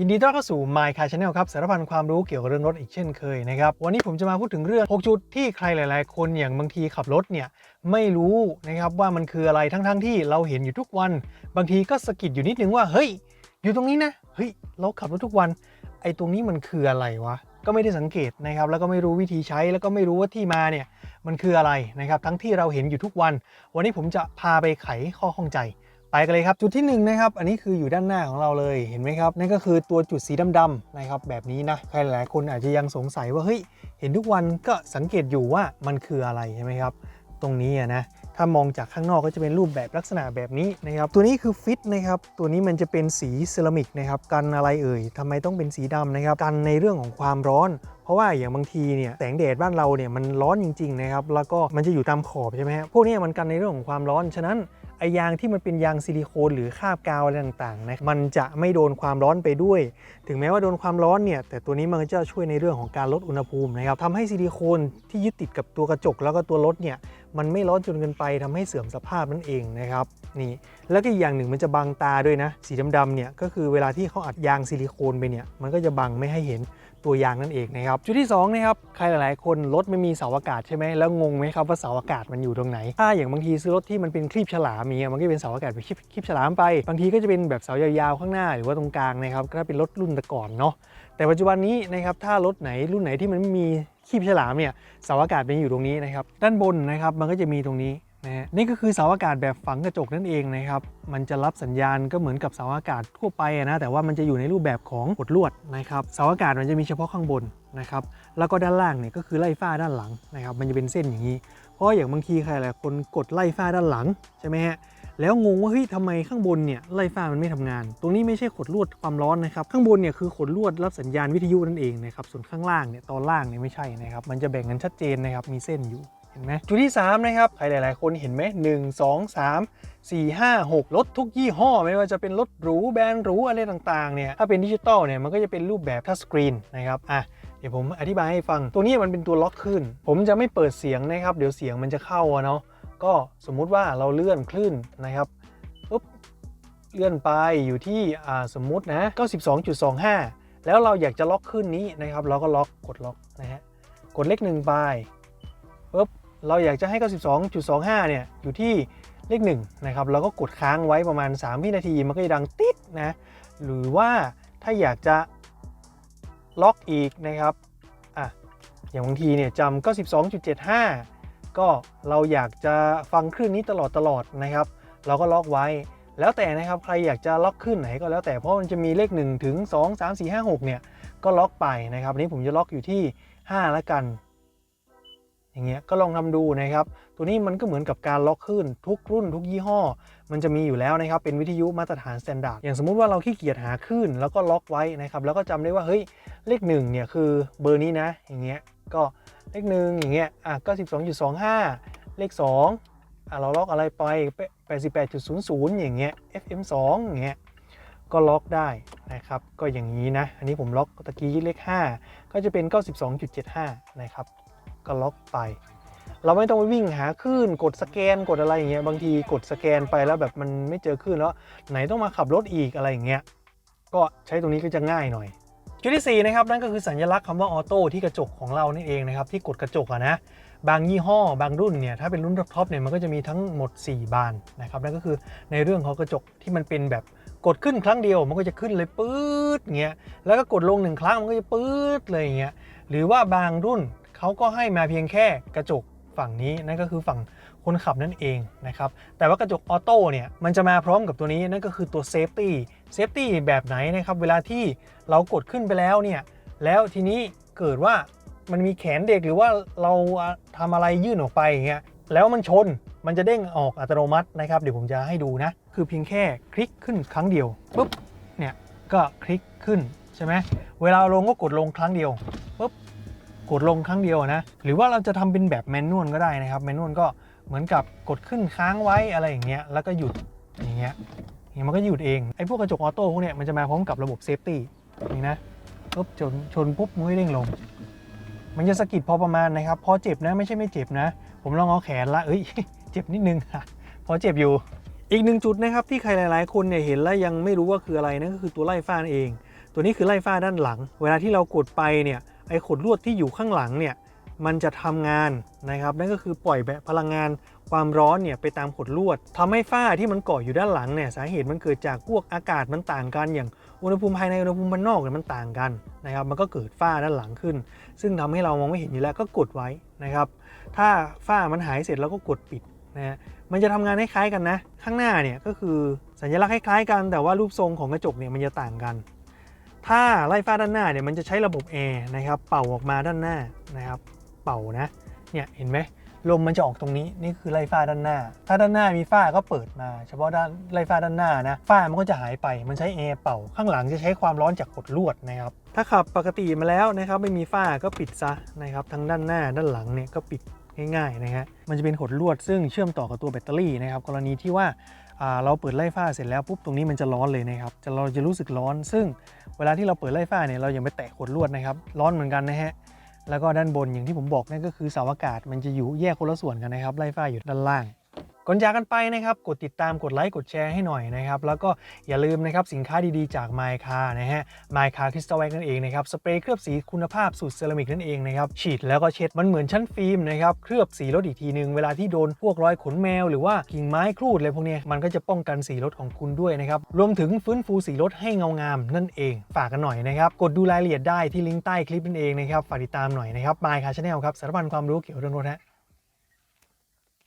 ยินดีต้อนรับเข้าสู่ My Car Channel ครับสารพันความรู้เกี่ยวกับเรื่องรถอีกเช่นเคยนะครับ วันนี้ผมจะมาพูดถึงเรื่อง 6 จุดที่ใครหลาย ๆ คนอย่างบางทีขับรถเนี่ย ไม่รู้นะครับว่ามันคืออะไรทั้งๆที่เราเห็นอยู่ทุกวัน บางทีก็สะกิดอยู่นิดนึงว่า เฮ้ย อยู่ตรงนี้นะ เฮ้ย เราขับรถทุกวัน ไอ้ตรงนี้มันคืออะไรวะ ก็ไม่ได้สังเกตนะครับ แล้วก็ไม่รู้วิธีใช้แล้วก็ไม่รู้ว่าที่มาเนี่ยมันคืออะไรนะครับทั้งที่เราเห็นอยู่ทุกวัน วันนี้ผมจะพาไปไขข้อข้องใจ ไปกันเลยครับจุดที่1นงนะครับอันนี้คืออยู่ด้านหน้าของเราเลยเห็นไหมครับนั่นก็คือตัวจุดสีดำๆนะครับแบบนี้นะใครหลายคนอาจจะยังสงสัยว่าเฮ้ยเห็นทุกวันก็สังเกตอยู่ว่ามันคืออะไรใช่ไหมครับ ตรงนี้นะถ้ามองจากข้างนอกก็จะเป็นรูปแบบลักษณะแบบนี้นะครับตัวนี้คือฟิตนะครับตัวนี้มันจะเป็นสีเซรามิกนะครับกันอะไรเอ่ยทำไมต้องเป็นสีดำนะครับกันในเรื่องของความร้อนเพราะว่าอย่างบางทีเนี่ยแสงแดดบ้านเราเนี่ยมันร้อนจริงๆนะครับแล้วก็มันจะอยู่ตามขอบใช่ไหมฮะพวกนี้มันกันในเรื่องของความร้อน ฉะนั้น ไอยางที่มันเป็นยางซิลิโคนหรือคราบกาวอะไรต่างๆนะมันจะไม่โดนความร้อนไปด้วย ถึงแม้ว่าโดนความร้อนเนี่ยแต่ตัวนี้มันก็จะช่วยในเรื่องของการลดอุณหภูมินะครับทำให้ซิลิโคนที่ยึดติดกับตัวกระจกแล้วก็ตัวรถเนี่ย มันไม่ร้อนจนเกินไปทำให้เสื่อมสภาพนั่นเองนะครับนี่แล้วก็อีกอย่างหนึ่งมันจะบังตาด้วยนะ สีดำๆเนี่ยก็คือเวลาที่เขาอัดยางซิลิโคนไปเนี่ยมันก็จะบังไม่ให้เห็นตัวยางนั่นเองนะครับจุดที่2นะครับใครหลายๆ คนรถไม่มีเสาอากาศใช่ไหมแล้วงงไหมครับว่าเสาอากาศมันอยู่ตรงไหน ถ้าอย่างบางทีซื้อรถที่มันเป็นคลีบฉลามอย่างเงี้ยมันก็เป็นเสาอากาศเป็นคลีบฉลามไป บางทีก็จะเป็นแบบเสายาวๆข้างหน้าหรือว่าตรงกลางนะครับก็เป็นรถรุ่นต่ก่อนเนาะแต่ปัจจุบันนี้นะครับถ้ารถไหนรุ่นไหนที่มันไม่มี คีบฉลามเนี่ยเสาอากาศมันอยู่ตรงนี้นะครับ ด้านบนนะครับมันก็จะมีตรงนี้นะฮะนี่ก็คือเสาอากาศแบบฝังกระจกนั่นเองนะครับ มันจะรับสัญญาณก็เหมือนกับเสาอากาศทั่วไปนะแต่ว่ามันจะอยู่ในรูปแบบของกดลวดนะครับเสาอากาศมันจะมีเฉพาะข้างบนนะครับแล้วก็ด้านล่างเนี่ยก็คือไล่ฟ้าด้านหลังนะครับมันจะเป็นเส้นอย่างนี้ เพราะอย่างบางทีใครหลายคนกดไล่ฟ้าด้านหลังใช่ไหมฮะ แล้วงงว่าเฮ้ยทำไมข้างบนเนี่ยไล่ฟ้ามันไม่ทำงาน ตรงนี้ไม่ใช่ขดลวดความร้อนนะครับ ข้างบนเนี่ยคือขดลวดรับสัญญาณวิทยุนั่นเองนะครับ ส่วนข้างล่างเนี่ยตอนล่างเนี่ยไม่ใช่นะครับ มันจะแบ่งกันชัดเจนนะครับ มีเส้นอยู่เห็นไหมจุดที่ 3 นะครับ ใครหลาย ๆ คนเห็นไหมหนึ่งสองสามสี่ห้าหกรถทุกยี่ห้อ ไม่ว่าจะเป็นรถหรูแบรนด์หรูอะไรต่างๆเนี่ยถ้าเป็นดิจิตอลเนี่ยมันก็จะเป็นรูปแบบทัชสกรีนนะครับอะเดี๋ยวผมอธิบายให้ฟัง ตัวนี้มันเป็นตัวล็อกขึ้น ผมจะไม่เปิดเสียงนะครับ เดี๋ยวเสียงมันจะเข้าเนาะ ก็สมมุติว่าเราเลื่อนคลื่นนะครับปุ๊บเลื่อนไปอยู่ที่สมมุตินะ 92.25 แล้วเราอยากจะล็อกขึ้นนี้นะครับ เราก็ล็อกกดล็อกนะฮะกดเลขหนึ่งไปปุ๊บเราอยากจะให้ 92.25 เนี่ยอยู่ที่เลขหนึ่งนะครับเราก็กดค้างไว้ประมาณ 3 วินาทีมันก็จะดังติ๊ดนะหรือว่าถ้าอยากจะล็อกอีกนะครับอะอย่างบางทีเนี่ยจำก็12.75 ก็เราอยากจะฟังคลื่นนี้ตลอดตลอดนะครับ เราก็ล็อกไว้ แล้วแต่นะครับใครอยากจะล็อกขึ้นไหนก็แล้วแต่เพราะมันจะมีเลข1ถึง2 3 4 5 6เนี่ยก็ล็อกไปนะครับนี้ผมจะล็อกอยู่ที่ 5 แล้วกัน อย่างเงี้ยก็ลองทำดูนะครับ ตัวนี้มันก็เหมือนกับการล็อกขึ้นทุกรุ่นทุกยี่ห้อ มันจะมีอยู่แล้วนะครับเป็นวิทยุมาตรฐานสแตนดาร์ดอย่างสมมุติว่าเราขี้เกียจหาคลื่นแล้วก็ล็อกไว้นะครับแล้วก็จำได้ว่าเฮ้ยเลข1เนี่ยคือเบอร์นี้นะอย่างเงี้ย ก็เลขหนึ่งอย่างเงี้ยอะก็ 12.25 เลข2อะเราล็อกอะไรไป 88.00 อย่างเงี้ย FM 2อย่างเงี้ยก็ล็อกได้นะครับ ก็อย่างนี้นะ อันนี้ผมล็อกตะกี้เลข 5 ก็จะเป็น 92.75 นะครับ ก็ล็อกไป เราไม่ต้องไปวิ่งหาคลื่นกดสแกนกดอะไรอย่างเงี้ย บางทีกดสแกนไปแล้วแบบมันไม่เจอคลื่นแล้ว ไหนต้องมาขับรถอีกอะไรอย่างเงี้ย ก็ใช้ตรงนี้ก็จะง่ายหน่อย จุดที่4นะครับนั่นก็คือสัญลักษณ์คำว่าออโต้ที่กระจกของเรานี่เองนะครับที่กดกระจกอะนะบางยี่ห้อบางรุ่นเนี่ยถ้าเป็นรุ่นท็อปๆเนี่ยมันก็จะมีทั้งหมด 4 บานนะครับนั่นก็คือในเรื่องของกระจกที่มันเป็นแบบกดขึ้นครั้งเดียวมันก็จะขึ้นเลยปื๊ดเงี้ยแล้วก็กดลงหนึ่งครั้งมันก็จะปื๊ดเลยอย่างเงี้ยหรือว่าบางรุ่นเขาก็ให้มาเพียงแค่กระจกฝั่งนี้นั่นก็คือฝั่ง คนขับนั่นเองนะครับ แต่ว่ากระจกออโต้เนี่ยมันจะมาพร้อมกับตัวนี้นั่นก็คือตัวเซฟตี้เซฟตี้แบบไหนนะครับเวลาที่เรากดขึ้นไปแล้วเนี่ยแล้วทีนี้เกิดว่ามันมีแขนเด็กหรือว่าเราทำอะไรยื่นออกไปอย่างเงี้ยแล้วมันชนมันจะเด้งออกอัตโนมัตินะครับ เดี๋ยวผมจะให้ดูนะ คือเพียงแค่คลิกขึ้นครั้งเดียวปุ๊บเนี่ยก็คลิกขึ้นใช่ไหมเวลาลงก็กดลงครั้งเดียวปุ๊บกดลงครั้งเดียวนะ หรือว่าเราจะทำเป็นแบบแมนนวลก็ได้นะครับแมนนวลก็ เหมือนกับกดขึ้นค้างไว้อะไรอย่างเงี้ยแล้วก็หยุดอย่างเงี้ยเงี้ยมันก็หยุดเองไอ้พวกกระจกออโต้พวกเนี้ยมันจะมาพร้อมกับระบบเซฟตี้นี่นะปุ๊บชนชนปุ๊บมันก็เด้งลง มันจะสะกิดพอประมาณนะครับ พอเจ็บนะไม่ใช่ไม่เจ็บนะ ผมลองเอาแขนละเอ้ยเจ็บนิดนึงค่ะพอเจ็บอยู่อีกหนึ่งจุดนะครับที่ใครหลาย ๆ คนเนี่ยเห็นแล้วยังไม่รู้ว่าคืออะไรนั่นก็คือตัวไล่ฟ้านเอง ตัวนี้คือไล่ฝ้าด้านหลัง เวลาที่เรากดไปเนี่ยไอ้ขดลวดที่อยู่ข้างหลังเนี่ย มันจะทำงานนะครับ นั่นก็คือปล่อยแบบพลังงานความร้อนเนี่ยไปตามขดลวดทำให้ฝ้าที่มันเกาะอยู่ด้านหลังเนี่ยสาเหตุมันเกิดจากพวกอากาศมันต่างกัน อย่างอุณหภูมิภายในอุณหภูมิภายนอกเนี่ยมันต่างกันนะครับ มันก็เกิดฝ้าด้านหลังขึ้น ซึ่งทำให้เรามองไม่เห็นอยู่แล้วก็กดไว้นะครับ ถ้าฝ้ามันหายเสร็จเราก็กดปิดนะฮะมันจะทำงานคล้ายๆกันนะ ข้างหน้าเนี่ยก็คือสัญลักษณ์คล้ายๆกัน แต่ว่ารูปทรงของกระจกเนี่ยมันจะต่างกัน ถ้าไล่ฝ้าด้านหน้าเนี่ยมันจะใช้ระบบแอร์นะครับเป่าออกมาด้านหน้านะครับ เป่านะ เนี่ยเห็นไหมลมมันจะออกตรงนี้นี่คือไล่ฝ้าด้านหน้า ถ้าด้านหน้ามีฝ้าก็เปิดมา เฉพาะด้านไล่ฝ้าด้านหน้านะฝ้ามันก็จะหายไปมันใช้แอร์เป่า ข้างหลังจะใช้ความร้อนจากกดลวดนะครับถ้าขับปกติมาแล้วนะครับไม่มีฝ้าก็ปิดซะนะครับทั้งด้านหน้าด้านหลังเนี่ยก็ปิดง่ายๆนะฮะมันจะเป็นขดลวดซึ่งเชื่อมต่อกับตัวแบตเตอรี่นะครับกรณีที่ว่าเราเปิดไล่ฝ้าเสร็จแล้วปุ๊บตรงนี้มันจะร้อนเลยนะครับจะเราจะรู้สึกร้อน ซึ่งเวลาที่เราเปิดไล่ฝ้าเนี่ยเราอย่าไปแตะขดลวดนะครับร้อนเหมือนกันนะฮะ แล้วก็ด้านบนอย่างที่ผมบอกนั่นก็คือเสาอากาศมันจะอยู่แยกคนละส่วนกันนะครับไล่ฝ้าอยู่ด้านล่าง ก่อนจากกันไปนะครับกดติดตามกดไลค์กดแชร์ให้หน่อยนะครับแล้วก็อย่าลืมนะครับสินค้าดีๆจาก m y c a r นะฮะ m y c a r Crystal Wax นั่นเองนะครับสเปรย์เคลือบสีคุณภาพสูตรเซรามิกนั่นเองนะครับฉีดแล้วก็เช็ดมันเหมือนชั้นฟิล์มนะครับเคลือบสีรถอีกทีนึงเวลาที่โดนพวกรอยขนแมว หรือว่ากิ่งไม้ครูดอะไรพวกนี้มันก็จะป้องกันสีรถของคุณด้วยนะครับรวมถึงฟื้นฟูสีรถให้เงางามนั่นเอง ฝากกันหน่อยนะครับกดดูรายละเอียดได้ที่ลิงก์ใต้คลิปนั่นเองนะครับฝากติดตามหน่อยนะครับ m y c a r Channel ครับสารพันความรู้เกี่ยวกับเรื่องรถฮะ